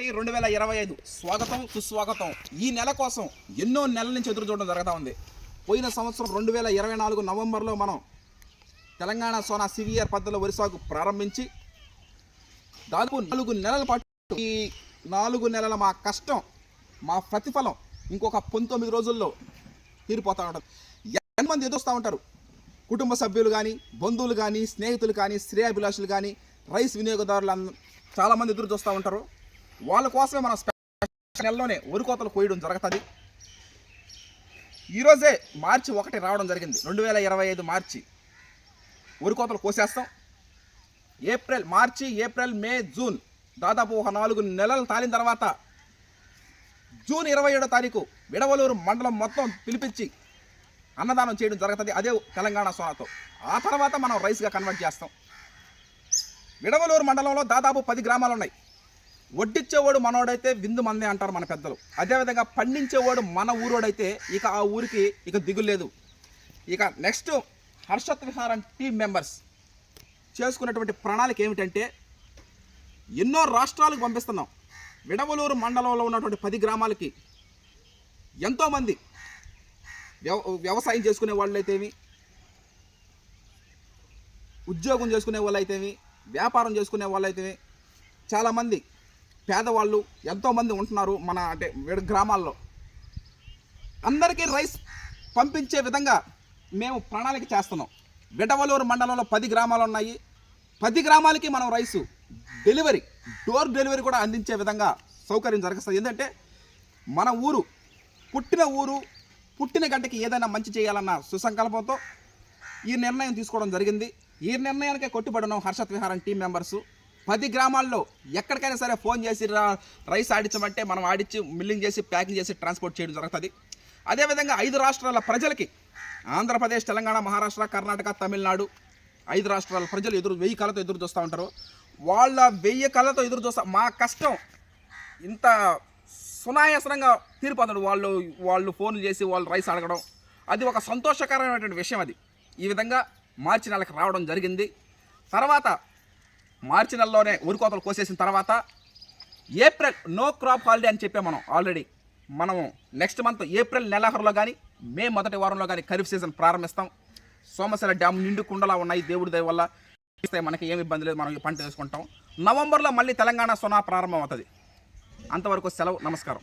రెండు వేల ఇరవై ఐదు. స్వాగతం సుస్వాగతం. ఈ నెల కోసం ఎన్నో నెలల నుంచి ఎదురు చూడడం జరుగుతూ ఉంది. పోయిన సంవత్సరం రెండు వేల ఇరవై నాలుగు నవంబర్లో మనం తెలంగాణ సోనా సివిఆర్ పద్ధతిలో వరి సాగు ప్రారంభించి దాదాపు నాలుగు నెలల పాటు ఈ నాలుగు నెలల మా కష్టం మా ప్రతిఫలం ఇంకొక పంతొమ్మిది రోజుల్లో తీరిపోతూ ఉంటుంది. ఎంతమంది ఎదురుస్తూ ఉంటారు? కుటుంబ సభ్యులు కానీ బంధువులు కానీ స్నేహితులు కానీ శ్రేయాభిలాషులు కానీ రైస్ వినియోగదారులు చాలామంది ఎదురు చూస్తూ ఉంటారు. వాళ్ళ కోసమే మనం స్పెషల్ నెలలోనే వరి కోతలు కోయడం జరుగుతుంది. ఈరోజే మార్చి ఒకటి రావడం జరిగింది. రెండు వేల ఇరవై ఐదు మార్చి. వరి కోతలు కోసేస్తాం. ఏప్రిల్ మార్చి ఏప్రిల్ మే జూన్ దాదాపు ఒక నాలుగు నెలలు తాలిన తర్వాత జూన్ ఇరవై ఏడో తారీఖు విడవలూరు మండలం మొత్తం పిలిపించి అన్నదానం చేయడం జరుగుతుంది. అదే తెలంగాణ సోనాతో. ఆ తర్వాత మనం రైస్గా కన్వర్ట్ చేస్తాం. విడవలూరు మండలంలో దాదాపు పది గ్రామాలు ఉన్నాయి వడ్డిచ్చేవాడు మనోడైతే విందు మందే అంటారు మన పెద్దలు. అదేవిధంగా పండించేవాడు మన ఊరోడైతే ఇక ఆ ఊరికి ఇక దిగులేదు ఇక నెక్స్ట్ హర్షత్ విహారం టీం మెంబర్స్ చేసుకున్నటువంటి ప్రణాళిక ఏమిటంటే ఎన్నో రాష్ట్రాలకు పంపిస్తున్నాం. విడవలూరు మండలంలో ఉన్నటువంటి పది గ్రామాలకి ఎంతోమంది వ్యవ వ్యవసాయం చేసుకునే వాళ్ళైతేమి ఉద్యోగం చేసుకునే వాళ్ళైతేమి వ్యాపారం చేసుకునే వాళ్ళైతేమి చాలామంది పేదవాళ్ళు ఎంతోమంది ఉంటున్నారు మన అంటే వీడి గ్రామాల్లో. అందరికీ రైస్ పంపించే విధంగా మేము ప్రణాళిక చేస్తున్నాం. విడవలూరు మండలంలో పది గ్రామాలు ఉన్నాయి. పది గ్రామాలకి మనం రైసు డెలివరీ డోర్ డెలివరీ కూడా అందించే విధంగా సౌకర్యం జరుగుతుంది ఎందుకంటే మన ఊరు పుట్టిన ఊరు పుట్టిన గంటకి ఏదైనా మంచి చేయాలన్న సుసంకల్పంతో ఈ నిర్ణయం తీసుకోవడం జరిగింది. ఈ నిర్ణయానికే కొట్టుబడినాం హర్షత్ విహారం టీం మెంబర్స్ పది గ్రామాల్లో ఎక్కడికైనా సరే ఫోన్ చేసి రైస్ ఆడించమంటే మనం ఆడించి మిల్లింగ్ చేసి ప్యాకింగ్ చేసి ట్రాన్స్పోర్ట్ చేయడం జరుగుతుంది. అదేవిధంగా ఐదు రాష్ట్రాల ప్రజలకి ఆంధ్రప్రదేశ్ తెలంగాణ మహారాష్ట్ర కర్ణాటక తమిళనాడు ఐదు రాష్ట్రాల ప్రజలు ఎదురు వెయ్యి కళ్ళతో ఎదురు చూస్తూ ఉంటారు. వాళ్ళ వెయ్యి కళ్ళతో ఎదురు చూస్తా మా కష్టం ఇంత సునాయాసనంగా తీరిపోతాడు వాళ్ళు వాళ్ళు ఫోన్లు చేసి వాళ్ళు రైస్ అడగడం. అది ఒక సంతోషకరమైనటువంటి విషయం అది. ఈ విధంగా మార్చి నెలకు రావడం జరిగింది. తర్వాత మార్చి నెలలోనే ఉరికోతలు కోసేసిన తర్వాత ఏప్రిల్ నో క్రాప్ హాలిడే అని చెప్పే మనం ఆల్రెడీ. మనము నెక్స్ట్ మంత్ ఏప్రిల్ నెలాఖరులో కానీ మే మొదటి వారంలో కానీ ఖరీఫ్ సీజన్ ప్రారంభిస్తాం. సోమశిల డ్యామ్ నిండు కుండలా ఉన్నాయి. దేవుడి దయ వల్ల ఇస్తే మనకి ఏమి ఇబ్బంది లేదు. మనం ఈ పంట వేసుకుంటాం. నవంబర్లో మళ్ళీ తెలంగాణ సొనా ప్రారంభం అవుతుంది అంతవరకు సెలవు. నమస్కారం.